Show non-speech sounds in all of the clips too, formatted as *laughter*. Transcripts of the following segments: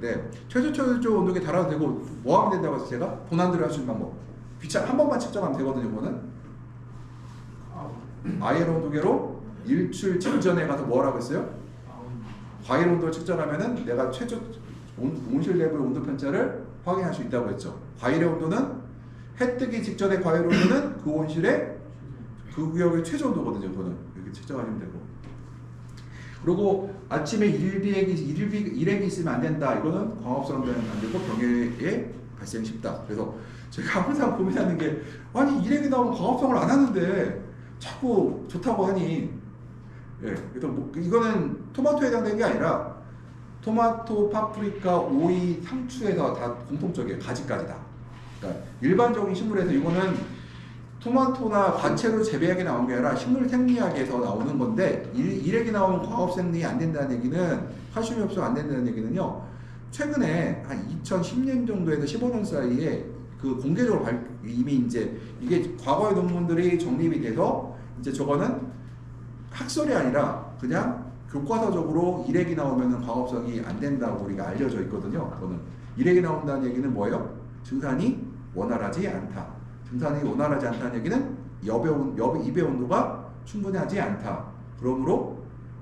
되는데 최저 최저 온도계 달아도 되고 뭐 하면 된다고 해서 제가 본안대로 할 수 있는 방법 귀찮 한 번만 측정하면 되거든요 그거는 아이엘 온도계로 일출 직전에 가서 뭐 하라고 했어요? 과일 온도를 측정하면은 내가 최저 온, 온실 내부의 온도 편차를 확인할 수 있다고 했죠. 과일의 온도는 해 뜨기 직전의 과일 온도는 그 온실의 그 구역의 최저 온도거든요. 그거는 이렇게 측정하시면 되고. 그리고 아침에 일비액이 일비 일액이 있으면 안 된다. 이거는 광합성 되면 안 되고 병해에 발생 쉽다. 그래서 제가 항상 고민하는 게 아니 일액이 나오면 광합성을 안 하는데 자꾸 좋다고 하니 예, 그래서 뭐, 이거는 토마토에 해당되는 게 아니라 토마토, 파프리카, 오이, 상추에서 다 공통적이에요. 가지까지 다. 그러니까 일반적인 식물에서 이거는 토마토나 과채로 재배하게 나온 게 아니라 식물 생리학에서 나오는 건데 일, 일액이 나오면 과업 생리 안 된다는 얘기는 칼슘이 없으면 안 된다는 얘기는요. 최근에 한 2010년 정도에서 15년 사이에 그 공개적으로 발, 이미 이제 이게 과거의 논문들이 정립이 돼서 이제 저거는 학설이 아니라 그냥 교과서적으로 일액이 나오면 광합성이 안 된다고 우리가 알려져 있거든요. 그거는 일액이 나온다는 얘기는 뭐예요? 증산이 원활하지 않다. 증산이 원활하지 않다는 얘기는 온, 엽 입의 온도가 충분하지 않다. 그러므로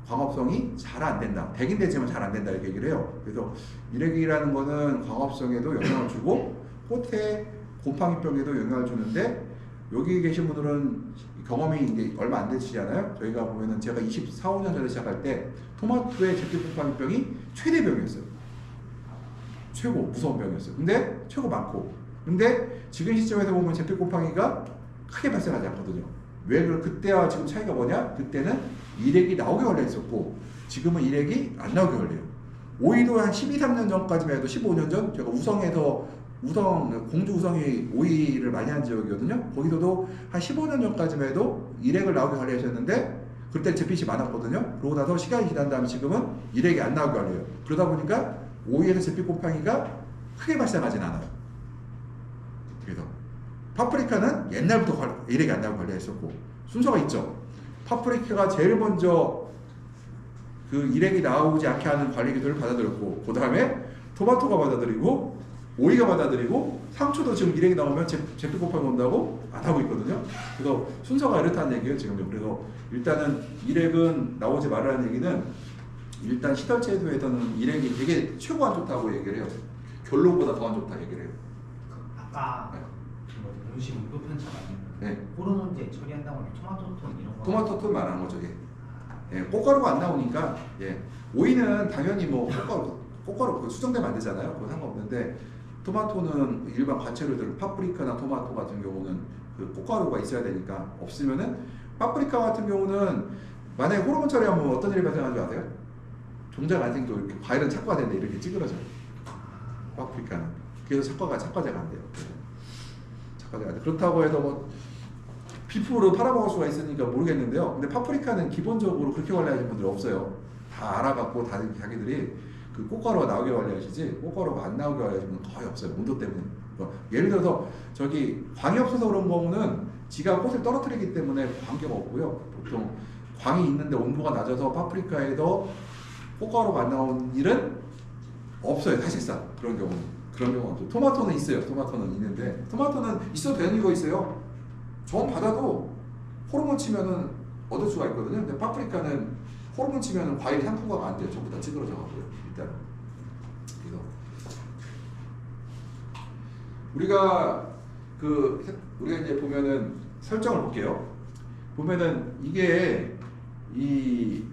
광합성이 잘 안 된다. 되긴 되지만 잘 안 된다 이렇게 얘기를 해요. 그래서 일액이라는 거는 광합성에도 영향을 주고 호태 곰팡이병에도 영향을 주는데 여기 계신 분들은 경험이 이제 얼마 안 되시잖아요. 저희가 보면은 제가 24, 5년 전에 시작할 때 토마토의 제피곰팡이병이 최대 병이었어요. 최고 무서운 병이었어요. 근데 최고 많고. 근데 지금 시점에서 보면 제피곰팡이가 크게 발생하지 않거든요. 왜 그- 그때와 지금 차이가 뭐냐? 그때는 일액이 나오게 걸려 있었고 지금은 일액이 안 나오게 걸려요. 오이도 한 12, 3년 전까지만 해도 15년 전 제가 우성에서 우성 공주 우성이 오이를 많이 한 지역이거든요. 거기서도 한 15년 전까지만 해도 일액을 나오게 관리 하셨는데 그때 제핏이 많았거든요. 그러고 나서 시간이 지난 다음에 지금은 일액이 안 나오게 관리해요. 그러다 보니까 오이에서 제핏 곰팡이가 크게 발생하진 않아요. 파프리카는 옛날부터 관- 일액이 안 나오고 관리했었고 순서가 있죠. 파프리카가 제일 먼저 그 일액이 나오지 않게 하는 관리 기술을 받아들였고 그 다음에 토마토가 받아들이고 오이가 받아들이고 상추도 지금 일액이 나오면 제, 제피 곱하기 온다고 안 하고 있거든요. 그래서 순서가 이렇다는 얘기예요 지금. 그래서 일단은 일액은 나오지 말라는 얘기는 일단 시설체도에서는 일액이 되게 최고 안 좋다고 얘기를 해요. 결론보다 더 안 좋다 얘기를 해요. 그 아까 네. 그 온도 편차가 아니면 네. 호르몬제 처리한다고 하면 토마토 톤 이런 거 토마토 톤 말하는 거죠. 예. 예, 꽃가루가 안 나오니까 예. 오이는 당연히 뭐 꽃가루 꽃가루 그거 수정되면 안 되잖아요. 그건 상관없는데 토마토는 일반 과채류들 파프리카나 토마토 같은 경우는 그 꽃가루가 있어야 되니까 없으면은 파프리카 같은 경우는 만약에 호르몬 처리하면 어떤 일이 발생하는 줄 아세요? 종자가 안 생기고 이렇게 과일은 착화가 되는데 이렇게 찌그러져요. 파프리카는 그래서 착화가 착화제가 안 돼요. 돼. 그렇다고 해서 뭐 피부로 팔아먹을 수가 있으니까 모르겠는데요. 근데 파프리카는 기본적으로 그렇게 관리하시는 분들 없어요. 다 알아갖고 다들 자기들이 그 꽃가루가 나오게 관리하시지 꽃가루가 안 나오게 관리하시는 분은 거의 없어요. 온도 때문에. 어, 예를 들어서 저기 광이 없어서 그런 거는 지가 꽃을 떨어뜨리기 때문에 관계가 없고요. 보통 광이 있는데 온도가 낮아서 파프리카에도 꽃가루가 안 나오는 일은 없어요. 사실상 그런 경우는 그런 경우가 없죠. 토마토는 있어요. 토마토는 있는데 토마토는 있어도 되는 이거 있어요. 전 받아도 호르몬 치면은 얻을 수가 있거든요. 근데 파프리카는 호르몬 치면은 과일 상품화가 안 돼요. 전부 다 찌그러져 가고요. 일단 그래서 우리가 그 우리가 이제 보면은 설정을 볼게요. 보면은 이게 이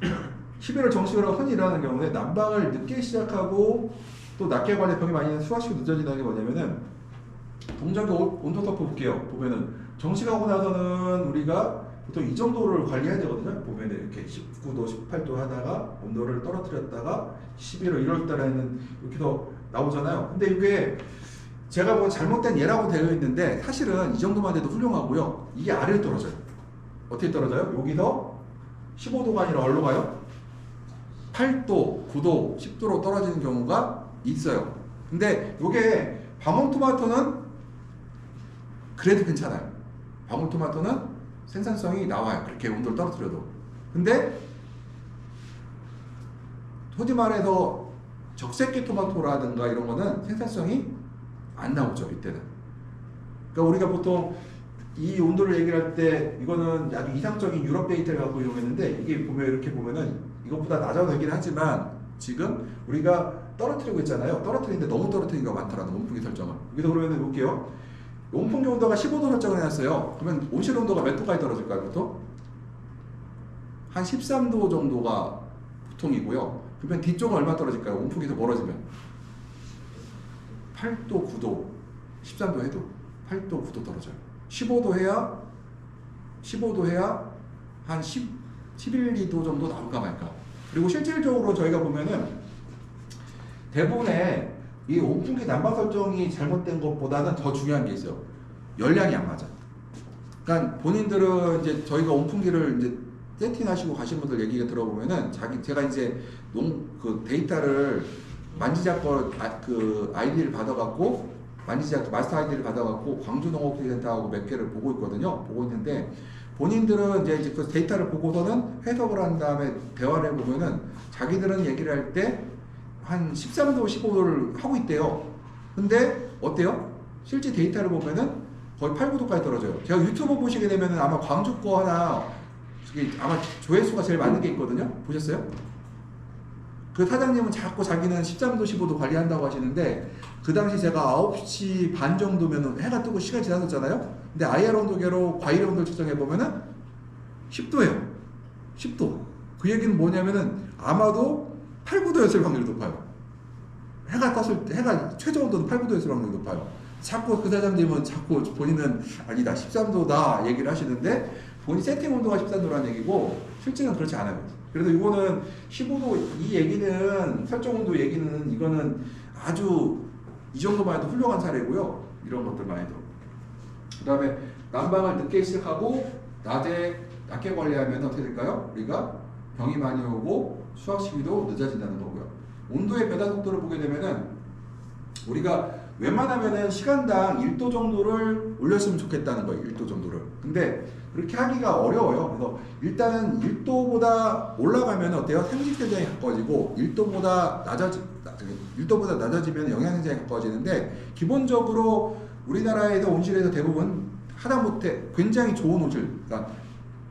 *clears throat* 11월 정식으로 흔히 일어나는 경우에 난방을 늦게 시작하고 또 낮게 관리 병이 많이 수확식이 늦어지는 게 뭐냐면은 동작의 온- 온도 터프 볼게요. 보면은 정식하고 나서는 우리가 보통 이 정도를 관리해야 되거든요. 보면은 이렇게 19도, 18도 하다가 온도를 떨어뜨렸다가 11월, 1월 달에는 이렇게 더 나오잖아요. 근데 이게 제가 뭐 잘못된 예라고 되어 있는데 사실은 이 정도만 해도 훌륭하고요. 이게 아래로 떨어져요. 어떻게 떨어져요? 여기서 15도가 아니라 어디로 가요? 8도, 9도, 10도로 떨어지는 경우가 있어요. 근데 이게 방울토마토는 그래도 괜찮아요. 방울토마토는 생산성이 나와요. 그렇게 온도를 떨어뜨려도. 근데 솔직히 말해서 적색기 토마토라든가 이런 거는 생산성이 안 나오죠 이때는. 그러니까 우리가 보통 이 온도를 얘기를 할때 이거는 아주 이상적인 유럽 데이터를 갖고 이용했는데 이게 보면 이렇게 보면은 이것보다 낮아도 되긴 하지만 지금 우리가 떨어뜨리고 있잖아요. 떨어뜨리는데 너무 떨어뜨리는 경우가 많더라도 온풍기 설정을. 여기서 그러면 볼게요. 온풍기 온도가 15도 설정을 해놨어요. 그러면 온실 온도가 몇 도까지 떨어질까요, 보통? 한 13도 정도가 보통이고요. 그러면 뒤쪽은 얼마 떨어질까요? 온풍기에서 멀어지면 8도, 9도, 13도 해도 8도, 9도 떨어져요. 15도 해야 15도 해야 한 10, 11, 2도 정도 나올까 말까. 그리고 실질적으로 저희가 보면은 대부분의 이 온풍기 난방 설정이 잘못된 것보다는 더 중요한 게 있어요. 열량이 안 맞아. 그러니까 본인들은 이제 저희가 온풍기를 이제 세팅하시고 가신 분들 얘기가 들어보면은 자기 제가 이제 농 그 데이터를 만지작거 아, 그 아이디를 받아갖고 만지작 마스터 아이디를 받아갖고 광주 농업기센터하고 몇 개를 보고 있거든요. 보고 있는데 본인들은 이제 이제 그 데이터를 보고서는 해석을 한 다음에 대화를 해보면은 자기들은 얘기를 할때 한 13도, 15도를 하고 있대요. 근데 어때요? 실제 데이터를 보면은 거의 8, 9도까지 떨어져요. 제가 유튜브 보시게 되면은 아마 광주 거 하나 아마 조회수가 제일 많은 게 있거든요. 보셨어요? 그 사장님은 자꾸 자기는 13도, 15도 관리한다고 하시는데 그 당시 제가 9시 반 정도면은 해가 뜨고 시간이 지났었잖아요. 근데 IR 온도계로 과일 온도를 측정해 보면은 10도예요. 10도. 그 얘기는 뭐냐면은 아마도 8, 9도였을 확률이 높아요. 해가 떴을 때 해가 최저 온도는 8, 9도였을 확률이 높아요. 자꾸 그 사장님은 자꾸 본인은 아니다 13도다 얘기를 하시는데 본인 세팅 온도가 13도라는 얘기고 실제는 그렇지 않아요. 그래서 이거는 15도 이 얘기는 설정 온도 얘기는 이거는 아주 이 정도만 해도 훌륭한 사례고요. 이런 것들만 해도. 그다음에 난방을 늦게 시작하고 낮에 낮게 관리하면 어떻게 될까요? 우리가 병이 많이 오고 수확 시기도 늦어진다는 거고요. 온도의 배달 속도를 보게 되면은 우리가 웬만하면은 시간당 1도 정도를 올렸으면 좋겠다는 거예요. 1도 정도를. 근데 그렇게 하기가 어려워요. 그래서 일단은 1도보다 올라가면 어때요? 생식세정이 가까워지고 1도보다 낮아지 1도보다 낮아지면 영양세정이 가까워지는데 기본적으로 우리나라에서 온실에서 대부분 하다못해 굉장히 좋은 온실, 그러니까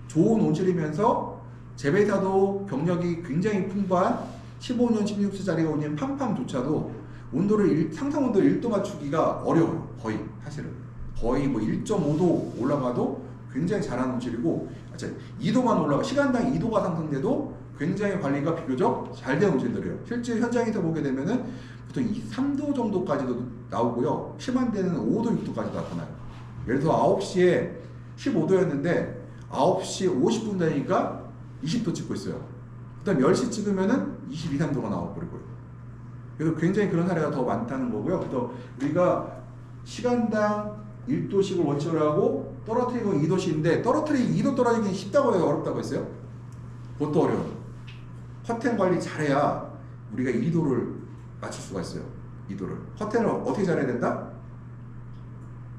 좋은 온실이면서 재배사도 경력이 굉장히 풍부한 15년, 16세짜리가 오는 팜팜조차도 온도를 일- 상상 온도 1도 맞추기가 어려워요. 거의 사실은 거의 뭐 1.5도 올라가도 굉장히 잘하는 아, 2도만 올라가 시간당 2도가 상승돼도 굉장히 관리가 비교적 잘된 온실들이에요. 실제 현장에서 보게 되면은 보통 이 3도 정도까지도 나오고요. 심한 데는 5도, 6도까지 나타나요. 예를 들어 9시에 15도였는데 9시 50분 되니까 20도 찍고 있어요. 그 다음 10시 찍으면은 22, 3도가 나와버리고요. 그래서 굉장히 그런 사례가 더 많다는 거고요. 그래서 우리가 시간당 1도씩을 원칙으로 하고 떨어뜨리고 2도씩인데 떨어뜨리기 2도 떨어지기 쉽다고 해요? 어렵다고 했어요? 그것도 어려워요. 커튼 관리 잘해야 우리가 2도를 맞출 수가 있어요. 2도를. 커튼을 어떻게 잘해야 된다?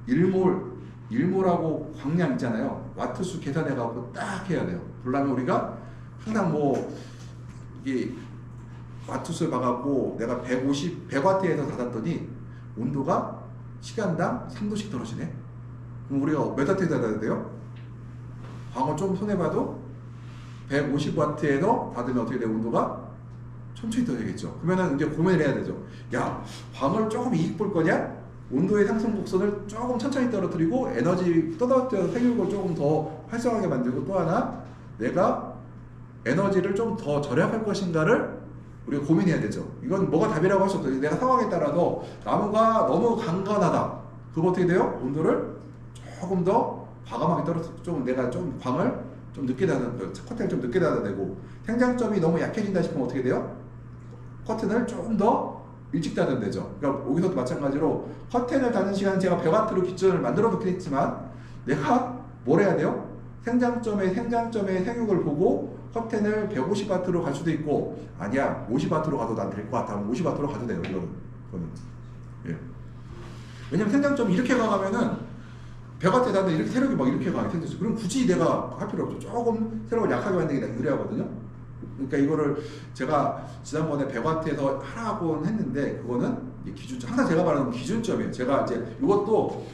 일몰, 일몰하고 광량 있잖아요. 와트수 계산해갖고 딱 해야 돼요. 그러려면 우리가 항상 뭐, 이게 와트수를 봐갖고 내가 150, 100와트에서 닫았더니 온도가 시간당 3도씩 떨어지네. 그럼 우리가 몇 와트에 닫아야 돼요? 광어 좀 손해봐도 150와트에서 닫으면 어떻게 돼요? 온도가 천천히 떨어지겠죠. 그러면은 이제 고민을 해야 되죠. 야, 광어를 조금 이익 볼 거냐? 온도의 상승 곡선을 조금 천천히 떨어뜨리고 에너지 떠다져 생육을 조금 더 활성하게 만들고 또 하나 내가 에너지를 좀 더 절약할 것인가를 우리가 고민해야 되죠. 이건 뭐가 답이라고 할 수 없어요. 내가 상황에 따라서 나무가 너무 강건하다. 그거 어떻게 돼요? 온도를 조금 더 과감하게 떨어뜨 좀 내가 좀 광을 좀 늦게 닫아 커튼을 좀 늦게 닫아내고 생장점이 너무 약해진다 싶으면 어떻게 돼요? 커튼을 조금 더 일찍 닫으면 되죠. 그러니까 여기서도 마찬가지로 커튼을 닫는 시간 제가 100와트로 기준을 만들어 놓긴 했지만 내가 뭘 해야 돼요? 생장점의 생장점의 생육을 보고 커튼을 150와트로 갈 수도 있고 아니야 50와트로 가도 난 될 것 같아. 하면 50와트로 가도 돼요 이거는. 이거는. 예. 왜냐면 생장점이 이렇게 가가면은 100와트에 닿는데 이렇게 세력이 막 이렇게 가게 생겼어 그럼 굳이 내가 할 필요 없죠. 조금 세력을 약하게 게 유리하거든요. 그러니까 이거를 제가 지난번에 100와트에서 하라고 했는데 그거는 기준점 항상 제가 말하는 건 기준점이에요. 제가 이제 이것도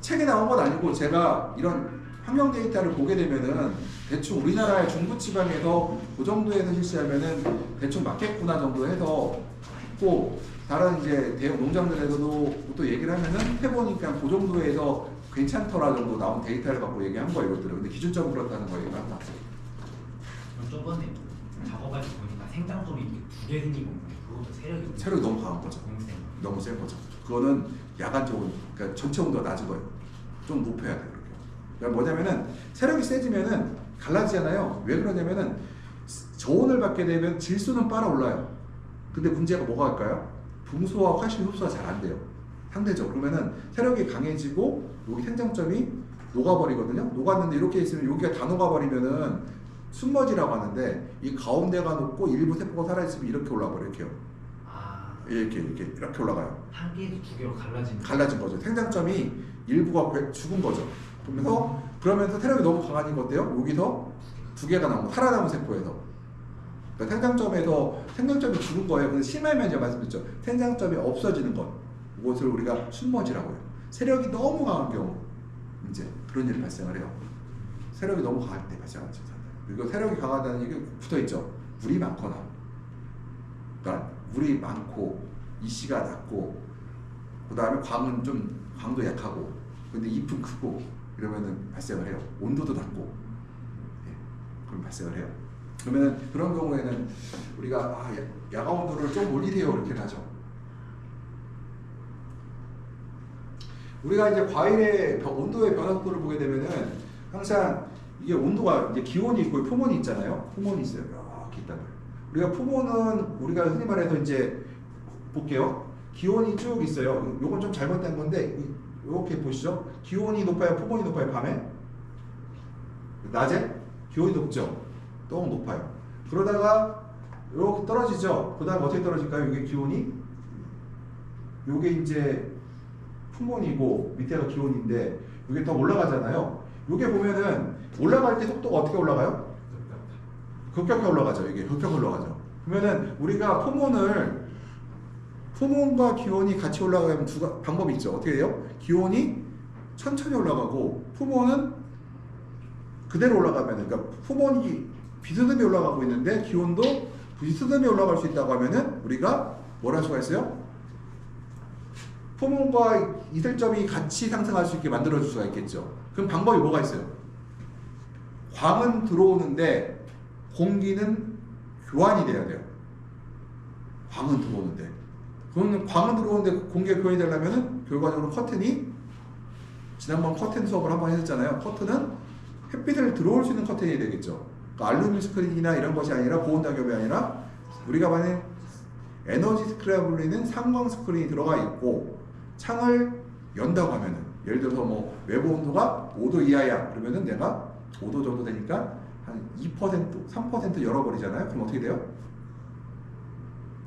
책에 나온 건 아니고 제가 이런 환경 데이터를 보게 되면은 대충 우리나라의 중부 지방에서 그 정도에서 실시하면은 대충 맞겠구나 정도 해서 했고 다른 이제 대형 농장들에서도 또 얘기를 하면은 해보니까 그 정도에서 괜찮더라 정도 나온 데이터를 갖고 얘기한 거예요 이것들은 근데 기준점은 그렇다는 거예요 그럼 저번에 작업할 때 보니까 생장점이 이렇게 두개 생긴 거 보면 그것도 세력이 체력이 너무 강한 거죠 너무 센 거죠. 그거는 야간적으로 그러니까 전체 온도가 낮은 거예요. 좀 높여야 돼요. 그러니까 뭐냐면은 세력이 세지면은 갈라지잖아요. 왜 그러냐면은 저온을 받게 되면 질소는 빨아 올라요. 근데 문제가 뭐가 할까요? 붕소와 활신 흡수가 잘 안 돼요. 상대적으로 그러면은 세력이 강해지고 여기 생장점이 녹아버리거든요. 녹았는데 이렇게 있으면 여기가 다 녹아버리면은 순머지라고 하는데 이 가운데가 녹고 일부 세포가 살아있으면 이렇게 올라버려 이렇게요. 아, 이렇게 이렇게 이렇게 올라가요. 한 개에서 두 개로 갈라지는 갈라진 거죠. 생장점이 일부가 괴- 죽은 거죠. 그러면서 그러면서 태력이 너무 강한 건데요. 여기서 두 개가 나온 거 살아남은 세포에서 그러니까 생장점에서 생장점이 죽은 거예요. 근데 심하면 제가 말씀드렸죠. 생장점이 없어지는 것 이것을 우리가 순머지라고 해요. 세력이 너무 강한 경우 이제 그런 일이 발생을 해요. 세력이 너무 강할 때 발생하는 증상들. 그리고 세력이 강하다는 얘기 붙어 있죠. 물이 많거나 그러니까 물이 많고 이씨가 낮고 그 다음에 광은 좀 광도 약하고 근데 잎은 크고 이러면은 발생을 해요. 온도도 낮고 예, 그럼 발생을 해요. 그러면은 그런 경우에는 우리가 아, 야- 야간 온도를 좀 올리세요 이렇게 하죠. 우리가 이제 과일의 변- 온도의 변화도를 보게 되면은 항상 이게 온도가 이제 기온이 있고 표본이 있잖아요. 표본이 있어요. 이렇게 말이에요. 우리가 표본은 우리가 흔히 말해서 이제 볼게요. 기온이 쭉 있어요. 요건 좀 잘못된 건데 이렇게 보시죠. 기온이 높아요. 표본이 높아요. 밤에 낮에 기온이 높죠. 너무 높아요. 그러다가 이렇게 떨어지죠. 그 다음 어떻게 떨어질까요? 이게 기온이 요게 이제 풍문이고 밑에가 기온인데 이게 더 올라가잖아요. 요게 보면은 올라갈 때 속도가 어떻게 올라가요? 급격하게 올라가죠. 이게 급격하게 올라가죠. 그러면은 우리가 포몬을 포몬과 기온이 같이 올라가면 두 가- 방법이 있죠. 어떻게 돼요? 기온이 천천히 올라가고 포몬은 그대로 올라가면 그러니까 포몬이 비스듬히 올라가고 있는데 기온도 비스듬히 올라갈 수 있다고 하면은 우리가 뭘 할 수가 있어요? 포몬과 이슬점이 같이 상승할 수 있게 만들어 줄 수가 있겠죠. 그럼 방법이 뭐가 있어요? 광은 들어오는데 공기는 교환이 돼야 돼요. 광은 들어오는데. 그러면 광은 들어오는데 공기가 교환이 되려면은 결과적으로 커튼이 지난번 커튼 수업을 한번 했었잖아요. 커튼은 햇빛을 들어올 수 있는 커튼이 되겠죠. 그러니까 알루미늄 스크린이나 이런 것이 아니라 보온 작업이 아니라 우리가 만약 에너지 스크린이라고 불리는 상광 스크린이 들어가 있고 창을 연다고 하면은 예를 들어서 뭐 외부 온도가 5도 이하야 그러면은 내가 5도 정도 되니까 한 2% 3% 열어버리잖아요 그럼 어떻게 돼요?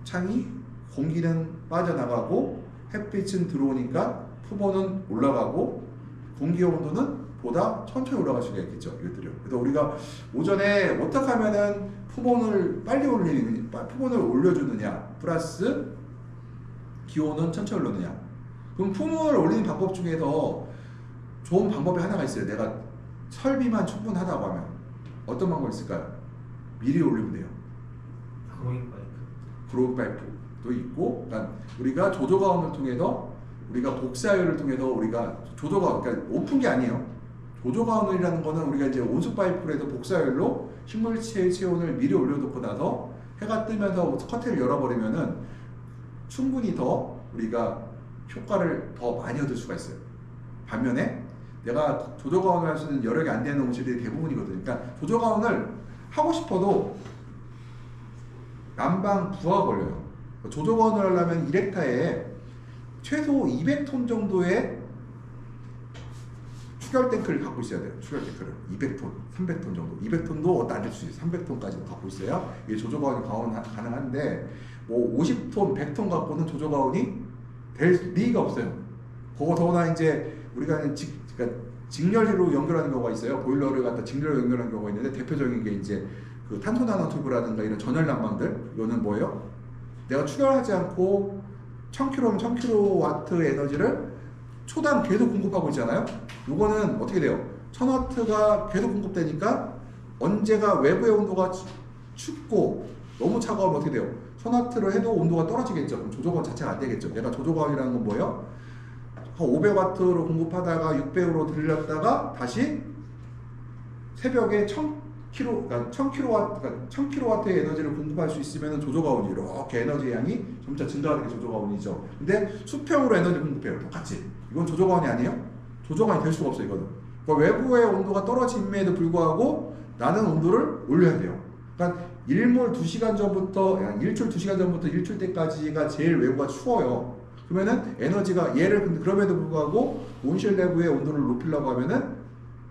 창이 공기는 빠져나가고 햇빛은 들어오니까 표본은 올라가고 공기 온도는 보다 천천히 올라갈 수가 있겠죠 이것들이요 그래서 우리가 오전에 어떻게 하면은 표본을 빨리 올리는 표본을 올려주느냐 플러스 기온은 천천히 올리느냐 그럼 품을 올리는 방법 중에서 좋은 방법이 하나가 있어요. 내가 설비만 충분하다고 하면 어떤 방법이 있을까요? 미리 올리면 돼요. 그로잉 파이프 그로우 파이프 도 있고, 그러니까 우리가 조조가온을 통해서 우리가 복사율을 통해서 우리가 조조가온, 그러니까 오픈 게 아니에요. 조조가온이라는 거는 우리가 이제 온수 파이프로 해서 복사율로 식물체의 체온을 미리 올려놓고 나서 해가 뜨면서 커튼을 열어버리면은 충분히 더 우리가 효과를 더 많이 얻을 수가 있어요. 반면에 내가 조조가온을 할 수 있는 여력이 안 되는 온실들이 대부분이거든요. 그러니까 조조가온을 하고 싶어도 난방 부하 걸려요. 조조가온을 하려면 1헥타에 최소 200톤 정도의 추결 탱크를 갖고 있어야 돼요. 추결 탱크를 200톤, 300톤 정도. 200톤도 낮을 수 있어요. 300톤까지 갖고 있어야 이게 조조가온이 가온 가능한데 뭐 50톤, 100톤 갖고는 조조가온이 될 리가 없어요. 그거 더구나 이제 우리가 직, 그러니까 직렬로 연결하는 경우가 있어요. 보일러를 갖다 직렬로 연결하는 경우가 있는데 대표적인 게 이제 그 탄소 나노 튜브라든가 이런 전열 난방들 이거는 뭐예요? 내가 추결하지 않고 1000kW면 1000kW 에너지를 초당 계속 공급하고 있잖아요. 이거는 어떻게 돼요? 1000W가 계속 공급되니까 언제가 외부의 온도가 추- 춥고 너무 차가우면 어떻게 돼요? 1000W를 해도 온도가 떨어지겠죠. 그럼 조조건 자체가 안 되겠죠. 얘가 조조건이라는 건 뭐예요? 한 500W로 공급하다가 600으로 들렸다가 다시 새벽에 1000kW, 그러니까 1000kW, 그러니까 1000kW의 에너지를 공급할 수 있으면 조조가온이 이렇게 에너지 양이 점차 증가하는 게 조조가온이죠. 근데 수평으로 에너지 공급해요. 똑같이. 이건 조조가온이 아니에요? 조조가온이 될 수가 없어요. 이거는. 그러니까 외부의 온도가 떨어짐에도 불구하고 나는 온도를 올려야 돼요. 그러니까 일몰 2시간 전부터, 일출 2시간 전부터 일출 때까지가 제일 외부가 추워요. 그러면은 에너지가 얘를 근데 그럼에도 불구하고 온실 내부의 온도를 높이려고 하면은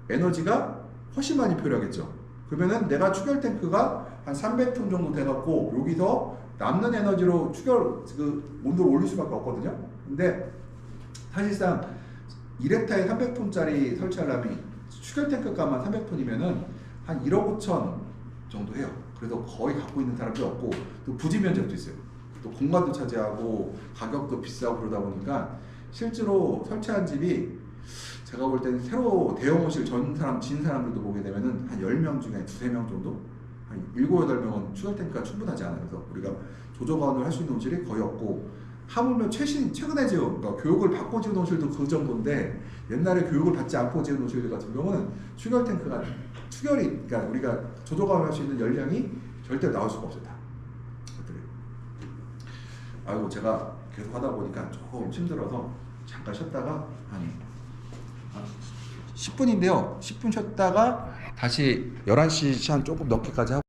에너지가 훨씬 많이 필요하겠죠. 그러면은 내가 추결 탱크가 한 300톤 정도 돼갖고 여기서 남는 에너지로 추결 그 온도를 올릴 수밖에 없거든요. 근데 사실상 1렉타에 300톤짜리 설치하려면 추결 탱크가만 300톤이면은 한 1억 5천 정도 해요. 그래서 거의 갖고 있는 사람도 없고 또 부지 면적도 있어요. 또 공간도 차지하고 가격도 비싸고 그러다 보니까 실제로 설치한 집이 제가 볼 때는 새로 대형 호실 전 사람 진 사람들도 보게 되면은 한 10명 중에 두세 명 정도 한 7, 8명은 추가 탱크가 충분하지 않아요. 그래서 우리가 조정관을 할 수 있는 호실이 거의 없고 하물며 최신 최근에 지은 그러니까 교육을 받고 지은 호실도 그 정도인데 옛날에 교육을 받지 않고 지은 호실 같은 경우는 추결 탱크가 추결이 그러니까 우리가 조정관을 할 수 있는 연령이 절대 나올 수가 없어요. 다. 그것들이. 아이고 제가 계속 하다 보니까 조금 힘들어서 잠깐 쉬었다가 한 10분인데요. 10분 쉬었다가 다시 11시 한 조금 넘게까지 하고